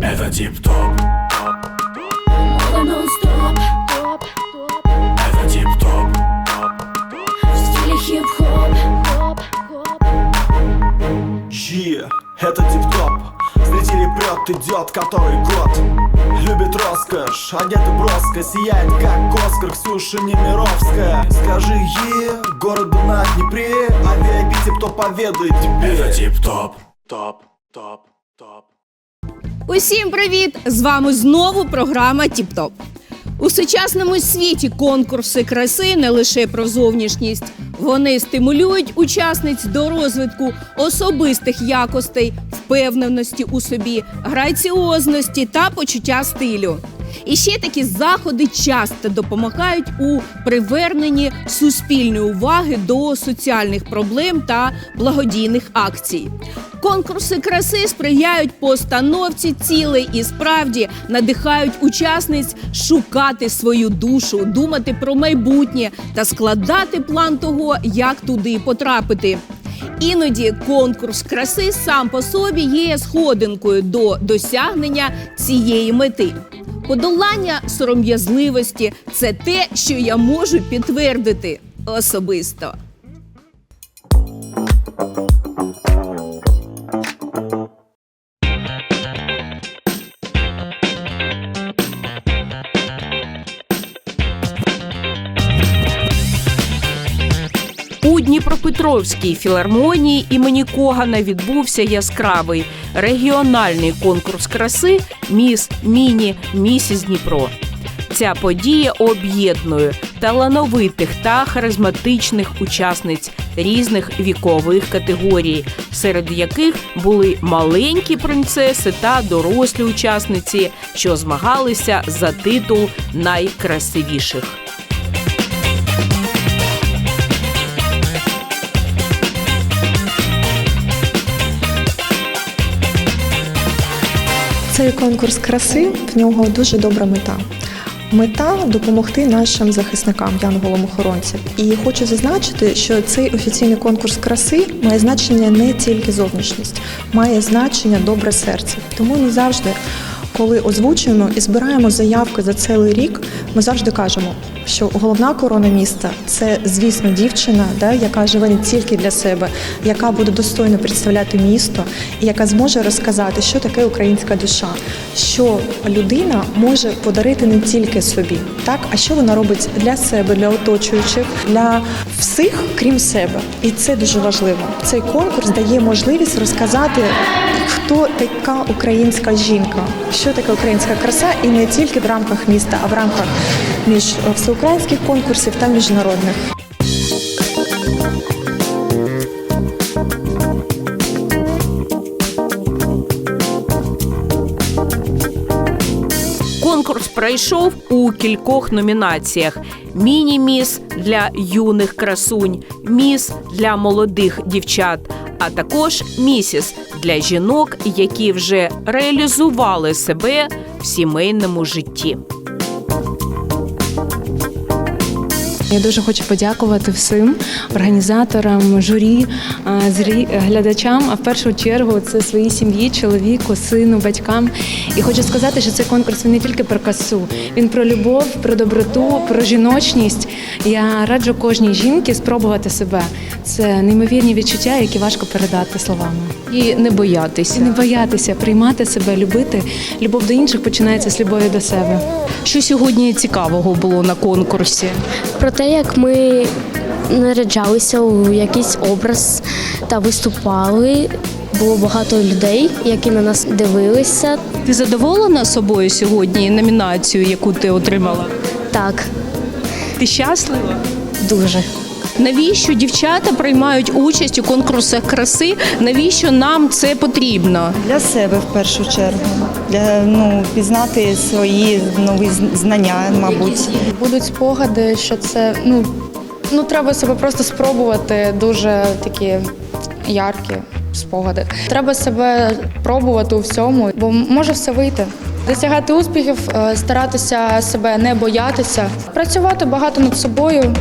Это тип-топ, Мода нон-стоп это тип-топ, В стиле хип-хоп. Е, это тип-топ Зрители прет, идет который год Любит роскошь, одета броско? Сияет как Оскар, Ксюша Немировская Скажи е, городу на Днепре А VIP тип-топ поведает это тебе тип-топ, топ, топ, топ. Усім привіт! З вами знову програма Тіп-Топ. У сучасному світі конкурси краси не лише про зовнішність. Вони стимулюють учасниць до розвитку особистих якостей, впевненості у собі, граціозності та почуття стилю. І ще такі заходи часто допомагають у приверненні суспільної уваги до соціальних проблем та благодійних акцій. Конкурси краси сприяють постановці цілей і справді надихають учасниць шукати свою душу, думати про майбутнє та складати план того, як туди потрапити. Іноді конкурс краси сам по собі є сходинкою до досягнення цієї мети. Подолання сором'язливості це те, що я можу підтвердити особисто. Дніпропетровській філармонії імені Когана відбувся яскравий регіональний конкурс краси Міс Міні Місіс Дніпро. Ця подія об'єднує талановитих та харизматичних учасниць різних вікових категорій, серед яких були маленькі принцеси та дорослі учасниці, що змагалися за титул найкрасивіших. Цей конкурс краси в нього дуже добра мета. Мета допомогти нашим захисникам, янголам-охоронцям. І хочу зазначити, що цей офіційний конкурс краси має значення не тільки зовнішність, має значення добре серце. Тому не завжди, коли озвучуємо і збираємо заявки за цілий рік, ми завжди кажемо, що головна корона міста це, звісно, дівчина, да, яка живе не тільки для себе, яка буде достойно представляти місто, і яка зможе розказати, що таке українська душа, що людина може подарити не тільки собі, так а що вона робить для себе, для оточуючих, для всіх, крім себе. І це дуже важливо. Цей конкурс дає можливість розказати, хто така українська жінка, що таке українська краса, і не тільки в рамках міста, а в рамках між е, всеукраїнських конкурсів та міжнародних. Конкурс пройшов у кількох номінаціях: міні-міс для юних красунь, міс для молодих дівчат, а також місіс для жінок, які вже реалізували себе в сімейному житті. Я дуже хочу подякувати всім організаторам, журі, зрі- глядачам, а в першу чергу це своїй сім'ї, чоловіку, сину, батькам. І хочу сказати, що цей конкурс він не тільки про красу, він про любов, про доброту, про жіночність. Я раджу кожній жінці спробувати себе. Це неймовірні відчуття, які важко передати словами. І не боятися. І не боятися приймати себе, любити. Любов до інших починається з любові до себе. Що сьогодні цікавого було на конкурсі? про те, як ми наряджалися у якийсь образ та виступали. Було багато людей, які на нас дивилися. Ти задоволена собою сьогодні номінацію, яку ти отримала? Так, Ти щаслива? дуже. Навіщо дівчата приймають участь у конкурсах краси? Навіщо нам це потрібно? Для себе в першу чергу, для ну пізнати свої нові знання, мабуть. Будуть спогади, що це ну, ну треба себе просто спробувати дуже такі яркі спогади. Треба себе пробувати у всьому, бо може все вийти. Досягати успіхів, е, старатися себе не боятися, працювати багато над собою.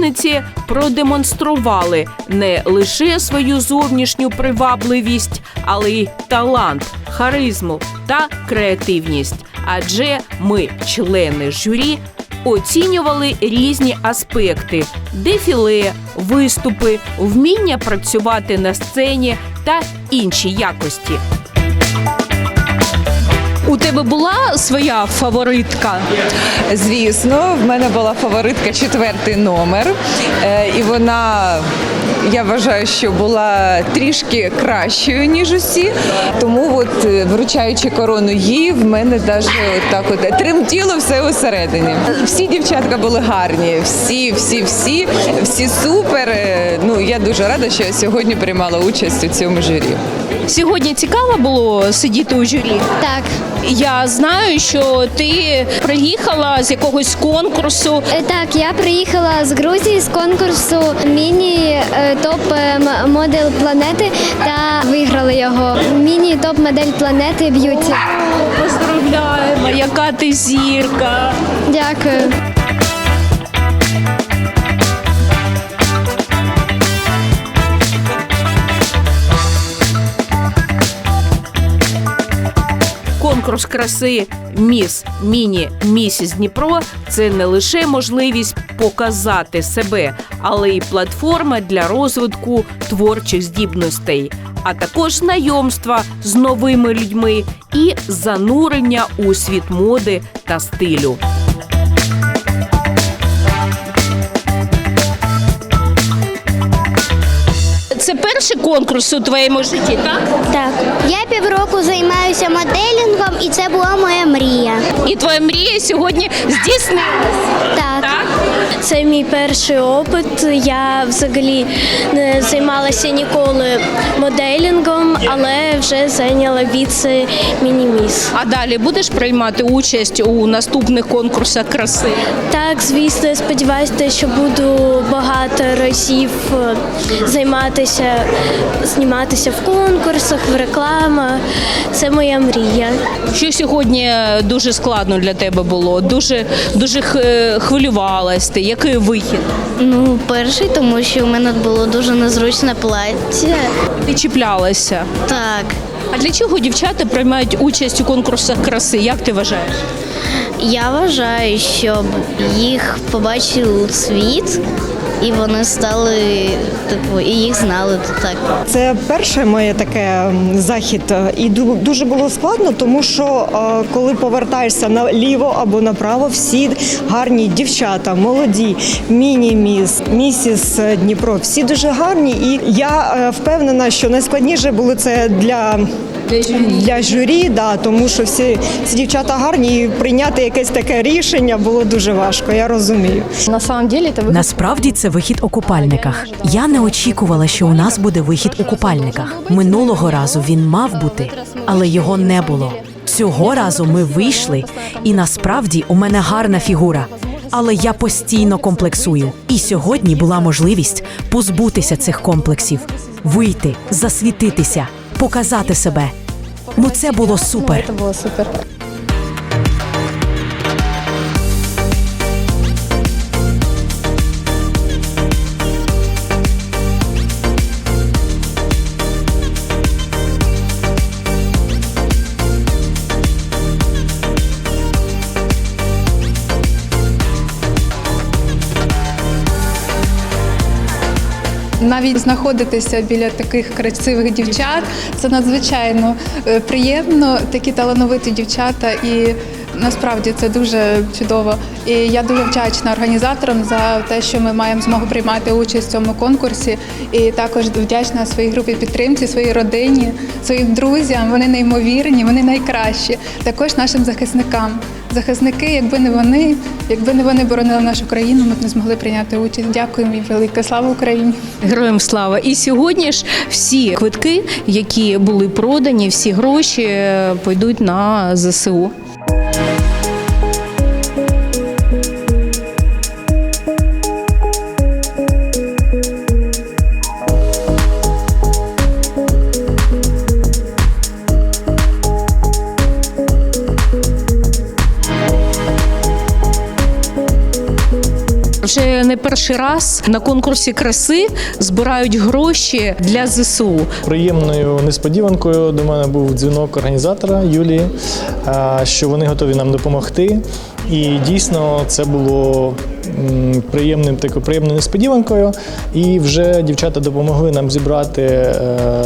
Учасниці продемонстрували не лише свою зовнішню привабливість, але й талант, харизму та креативність. Адже ми, члени журі, оцінювали різні аспекти: дефіле, виступи, вміння працювати на сцені та інші якості. У тебе була своя фаворитка? Звісно, в мене була фаворитка четвертий номер, Е, і вона. Я вважаю, що була трішки кращою ніж усі. Тому, от е, вручаючи корону їй, в мене навіть так от тремтіло все усередині. Всі дівчатка були гарні, всі, всі, всі, всі супер. Е, Ну я дуже рада, що я сьогодні приймала участь у цьому журі. Сьогодні цікаво було сидіти у журі. Так. Я знаю, що ти приїхала з якогось конкурсу. Е, Так, я приїхала з Грузії з конкурсу міні е, топ е, модель планети та виграла його. Міні топ модель планети б'юті. Поздравляємо, яка ти зірка. Дякую. Конкурс краси Міс Міні Місіс Дніпро це не лише можливість показати себе, але й платформа для розвитку творчих здібностей, а також знайомства з новими людьми і занурення у світ моди та стилю. Перший конкурс у твоєму житті, так? Так. Я півроку займаюся моделінгом, і це була моя мрія. І твоя мрія сьогодні здійснилася. Так. Так? Це мій перший опит. Я взагалі не займалася ніколи моделінгом, але вже зайняла віце мініміс. А далі будеш приймати участь у наступних конкурсах краси? Так, звісно, сподіваюся, що буду багато разів е, займатися, зніматися в конкурсах, в рекламах. Це моя мрія. Що сьогодні дуже складно для тебе було? Дуже дуже хвилювалась ти. Який вихід? Ну, перший, тому що у мене було дуже незручне плаття. Ти чіплялася. Так. А для чого дівчата приймають участь у конкурсах краси? Як ти вважаєш? Я вважаю, щоб їх побачив світ, і вони стали, типу, і їх знали так. Це перше моє таке захід, і ду- дуже було складно, тому що е, коли повертаєшся наліво або направо, всі гарні дівчата, молоді, міні-міс, місіс е, Дніпро, всі дуже гарні. І я е, впевнена, що найскладніше було це для. Для журі, да, тому що всі, всі дівчата гарні, і прийняти якесь таке рішення було дуже важко. Я розумію. На самом деле это Насправді це вихід у купальниках. Я не очікувала, що у нас буде вихід у купальниках. Минулого разу він мав бути, але його не було. Цього разу ми вийшли, і насправді у мене гарна фігура. Але я постійно комплексую. І сьогодні була можливість позбутися цих комплексів, вийти, засвітитися, показати себе. Ну це було супер. Це було супер. Навіть знаходитися біля таких красивих дівчат це надзвичайно е, приємно. Такі талановиті дівчата, і насправді це дуже чудово. І я дуже вдячна організаторам за те, що ми маємо змогу приймати участь в цьому конкурсі. І також вдячна своїй групі підтримці, своїй родині, своїм друзям. Вони неймовірні, вони найкращі. Також нашим захисникам. Захисники, якби не вони, якби не вони боронили нашу країну, ми б не змогли прийняти участь. Дякуємо їм велике. Слава Україні! Героям слава! І сьогодні ж всі квитки, які були продані, всі гроші е, пойдуть на ЗСУ. Вже не перший раз на конкурсі краси збирають гроші для ЗСУ. Приємною несподіванкою до мене був дзвінок організатора Юлії, що вони готові нам допомогти. І дійсно це було приємним такою приємною несподіванкою. І вже дівчата допомогли нам зібрати е,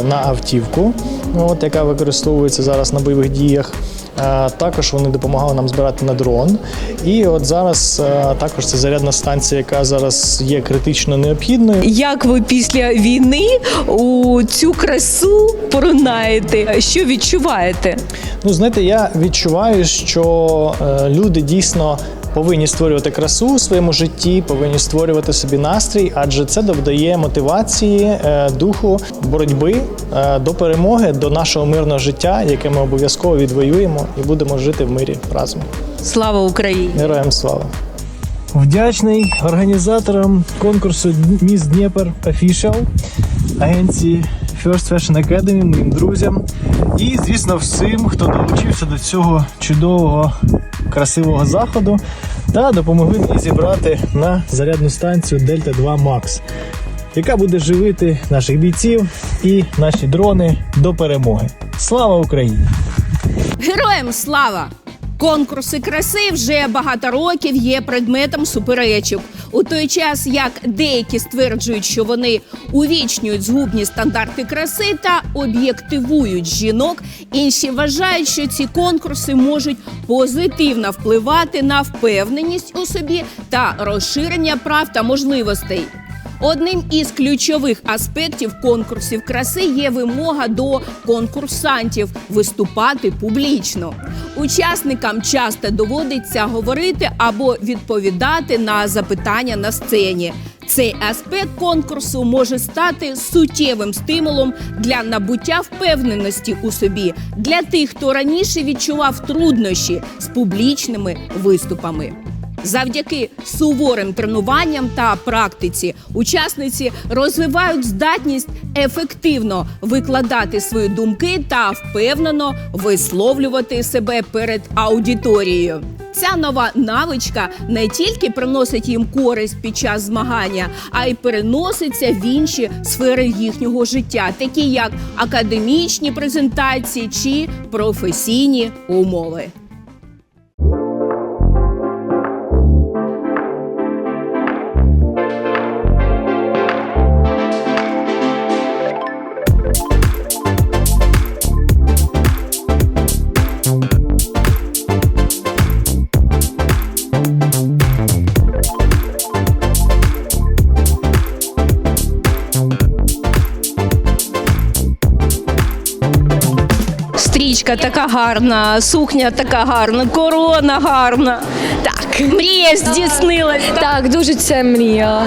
на автівку, от, яка використовується зараз на бойових діях. Е, Також вони допомагали нам збирати на дрон. І от зараз е, також це зарядна станція, яка зараз є критично необхідною. Як ви після війни у цю красу поринаєте? Що відчуваєте? Ну, знаєте, я відчуваю, що е, люди дійсно повинні створювати красу у своєму житті, повинні створювати собі настрій, адже це додає мотивації, е, духу боротьби е, до перемоги, до нашого мирного життя, яке ми обов'язково відвоюємо і будемо жити в мирі разом. Слава Україні! Героям слава! Вдячний організаторам конкурсу Міс Дніпер Official, агенції First Fashion Academy, моїм друзям. І, звісно, всім, хто долучився до цього чудового, красивого заходу та допомогли мені зібрати на зарядну станцію Delta 2 Max, яка буде живити наших бійців і наші дрони до перемоги. Слава Україні! Героям слава! Конкурси краси вже багато років є предметом суперечок. У той час як деякі стверджують, що вони увічнюють згубні стандарти краси та об'єктивують жінок, інші вважають, що ці конкурси можуть позитивно впливати на впевненість у собі та розширення прав та можливостей. Одним із ключових аспектів конкурсів краси є вимога до конкурсантів виступати публічно. Учасникам часто доводиться говорити або відповідати на запитання на сцені. Цей аспект конкурсу може стати суттєвим стимулом для набуття впевненості у собі для тих, хто раніше відчував труднощі з публічними виступами. Завдяки суворим тренуванням та практиці учасниці розвивають здатність ефективно викладати свої думки та впевнено висловлювати себе перед аудиторією. Ця нова навичка не тільки приносить їм користь під час змагання, а й переноситься в інші сфери їхнього життя, такі як академічні презентації чи професійні умови. Гарна, сукня така гарна, корона гарна. Так, мрія здійснилась. Так, дуже це мрія.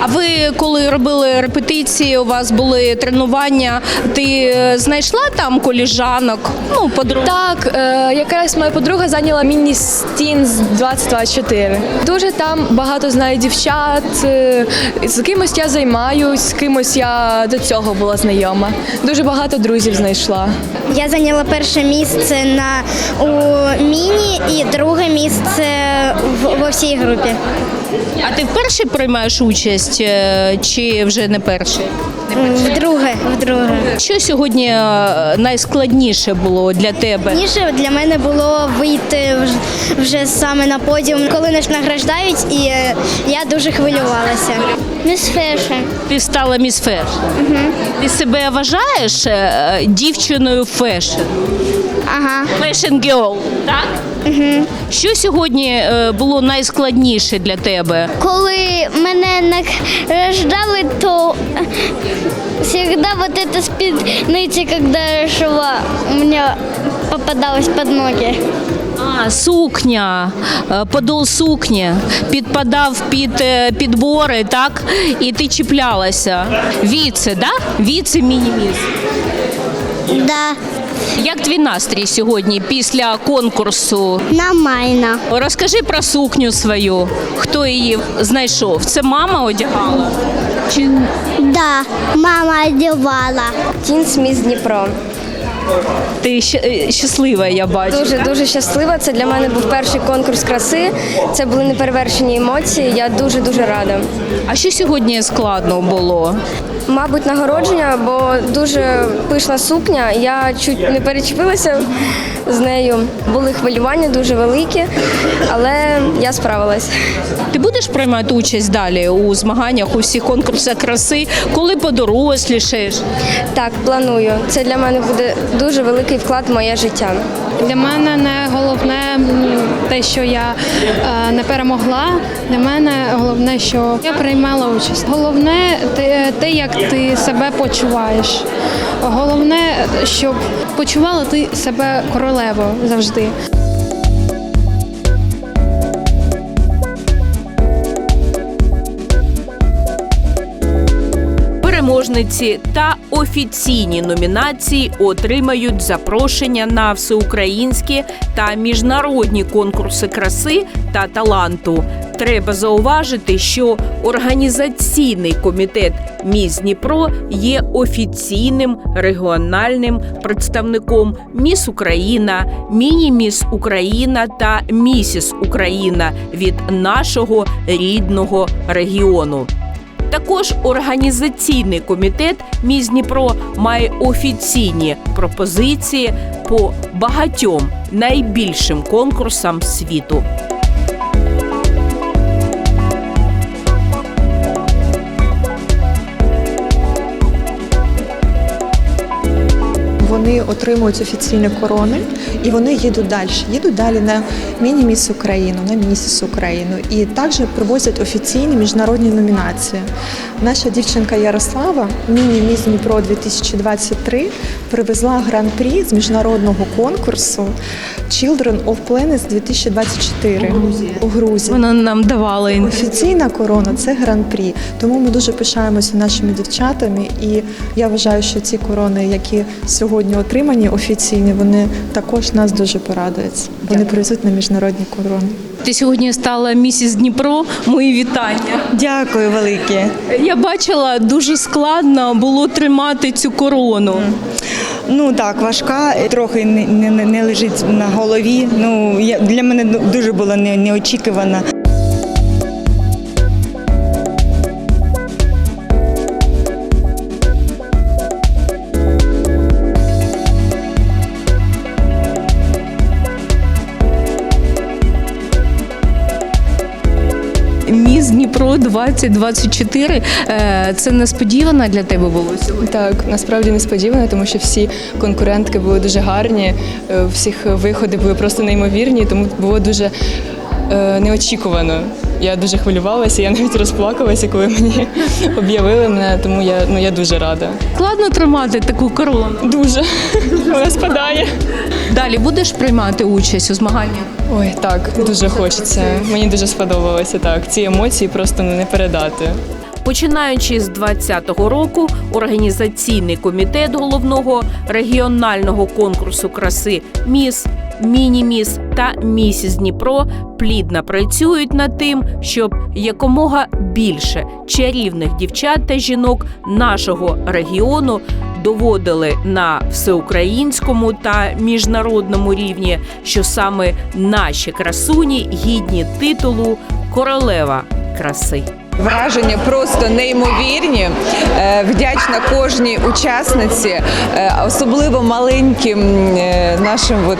А ви коли робили репетиції, у вас були тренування, ти е, знайшла там коліжанок? Ну, подруг. Так, е, якраз моя подруга зайняла міні-стін з 2024. Дуже там багато знаю дівчат. е, З кимось я займаюсь, з кимось я до цього була знайома. Дуже багато друзів знайшла. Я зайняла перше місце на у міні і друге місце в, во всій групі. А ти вперше приймаєш участь е, чи вже не перший? Вдруге, вдруге. Що сьогодні е, найскладніше було для тебе? Ніше для мене було вийти вж- вже саме на подіум, коли нас награждають, і е, я дуже хвилювалася. Міс Фешн. Ти стала міс феш. Ти себе вважаєш е, дівчиною фешн? Ага. Fashion girl, так? Угу. Що сьогодні е, було найскладніше для тебе? Коли мене награждали, то всегда вот эта спидница, когда я шла, у меня попадалась под ноги. А, сукня, е, подол сукні підпадав під е, підбори, так? І ти чіплялася. Віце, да? Віце мініміс. Да, Як твій настрій сьогодні після конкурсу? нормально. Розкажи про сукню свою. Хто її знайшов? Це мама одягала? Чи Да, мама одягала. Тінс міс Дніпро. Ти щ- е, щаслива, я бачу. Дуже дуже щаслива. Це для мене був перший конкурс краси. Це були неперевершені емоції. Я дуже дуже рада. А що сьогодні складно було? Мабуть, нагородження, бо дуже пишна сукня. Я чуть не перечепилася з нею. Були хвилювання дуже великі, але я справилась. Ти будеш приймати участь далі у змаганнях у всіх конкурсах краси, коли подорослішаєш? Так, планую. Це для мене буде дуже великий вклад в моє життя. Для мене не головне те, що я е, не перемогла. Для мене головне, що я приймала участь. Головне те, те, як ти себе почуваєш. Головне, щоб почувала ти себе королевою завжди. Переможниці та офіційні номінації отримають запрошення на всеукраїнські та міжнародні конкурси краси та таланту. Треба зауважити, що організаційний комітет Міс Дніпро є офіційним регіональним представником Міс Україна, Міні-Міс Україна та Місіс Україна від нашого рідного регіону. Також організаційний комітет Міс Дніпро має офіційні пропозиції по багатьом найбільшим конкурсам світу. Отримують офіційні корони і вони їдуть далі. Їдуть далі на міні-міс Україну, на місіс Україну і також привозять офіційні міжнародні номінації. Наша дівчинка Ярослава, міні-міс Дніпро 2023, привезла гран-прі з міжнародного конкурсу Children of Planets 2024 у Грузії. Вона нам давала Офіційна корона це гран-прі. Тому ми дуже пишаємося нашими дівчатами. І я вважаю, що ці корони, які сьогодні отримані офіційні, вони також нас дуже порадують. Вони привезуть на міжнародні корони. Ти сьогодні стала місіс Дніпро. Мої вітання. Дякую велике. Я бачила, дуже складно було тримати цю корону. Ну так, важка, трохи не, не, не лежить на голові. Ну я для мене дуже було не, 2024 е, Це несподівано для тебе було сьогодні. Так, насправді несподівано, тому що всі конкурентки були дуже гарні, е, всіх виходи були просто неймовірні, тому було дуже е, неочікувано. Я дуже хвилювалася, я навіть розплакалася, коли мені об'явили мене, тому я, ну, я дуже рада. Складно тримати таку корону. Дуже. Вона спадає. Далі будеш приймати участь у змаганнях? Ой, так, дуже хочеться. Мені дуже сподобалося так. Ці емоції просто не передати. Починаючи з 2020 року, організаційний комітет головного регіонального конкурсу краси Міс, Міні-Міс та Місіс Дніпро плідно працюють над тим, щоб якомога більше чарівних дівчат та жінок нашого регіону доводили на всеукраїнському та міжнародному рівні, що саме наші красуні гідні титулу королева краси. Враження просто неймовірні. Е, Вдячна кожній учасниці, е, особливо маленьким е, нашим от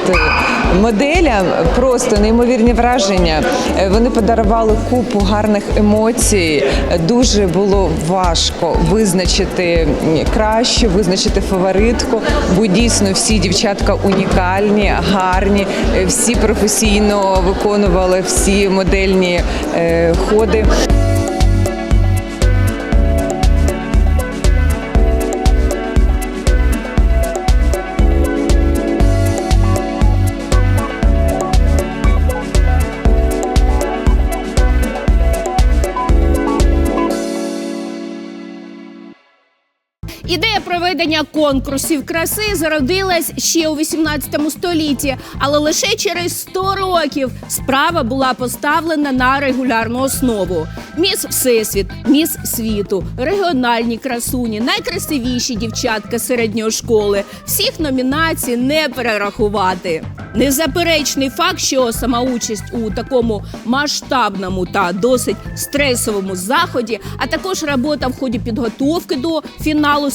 моделям. Просто неймовірні враження. Вони подарували купу гарних емоцій. Дуже було важко визначити м, кращу, визначити фаворитку, бо дійсно всі дівчатка унікальні, гарні, всі професійно виконували всі модельні ходи. Проведення конкурсів краси зародилась ще у 18 столітті, але лише через 100 років справа була поставлена на регулярну основу. Міс Всесвіт, міс світу, регіональні красуні, найкрасивіші дівчатка середньої школи. Всіх номінацій не перерахувати. Незаперечний факт, що сама участь у такому масштабному та досить стресовому заході, а також робота в ході підготовки до фіналу з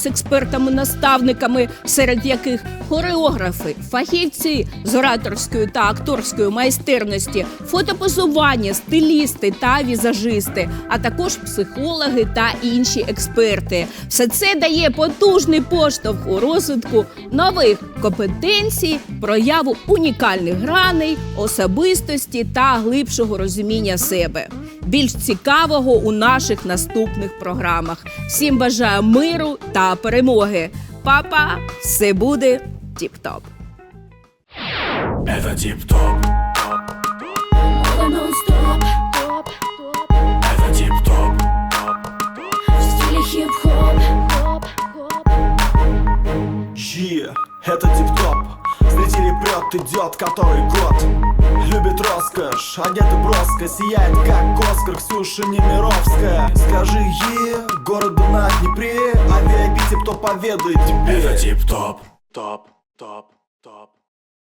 експертами-наставниками, серед яких хореографи, фахівці з ораторської та акторської майстерності, фотопозування, стилісти та візажисти, а також психологи та інші експерти. Все це дає потужний поштовх у розвитку нових компетенцій, прояву унікальних граней, особистості та глибшого розуміння себе. Більш цікавого у наших наступних програмах. Всім бажаю миру та перемоги Папа, все буде тіп-топ. Это тип-топ Мода нон-стоп Топ, топ Это тип-топ В стиле хип-хоп Хоп, хоп Е, это тип-топ Зрители прет, идет который год. Любит роскошь, одет броско? Сияет как Оскар Ксюша Немировская. Скажи е, городу на Днепре Авиабите, кто поведает тебе. Это тип-топ. Топ, топ, топ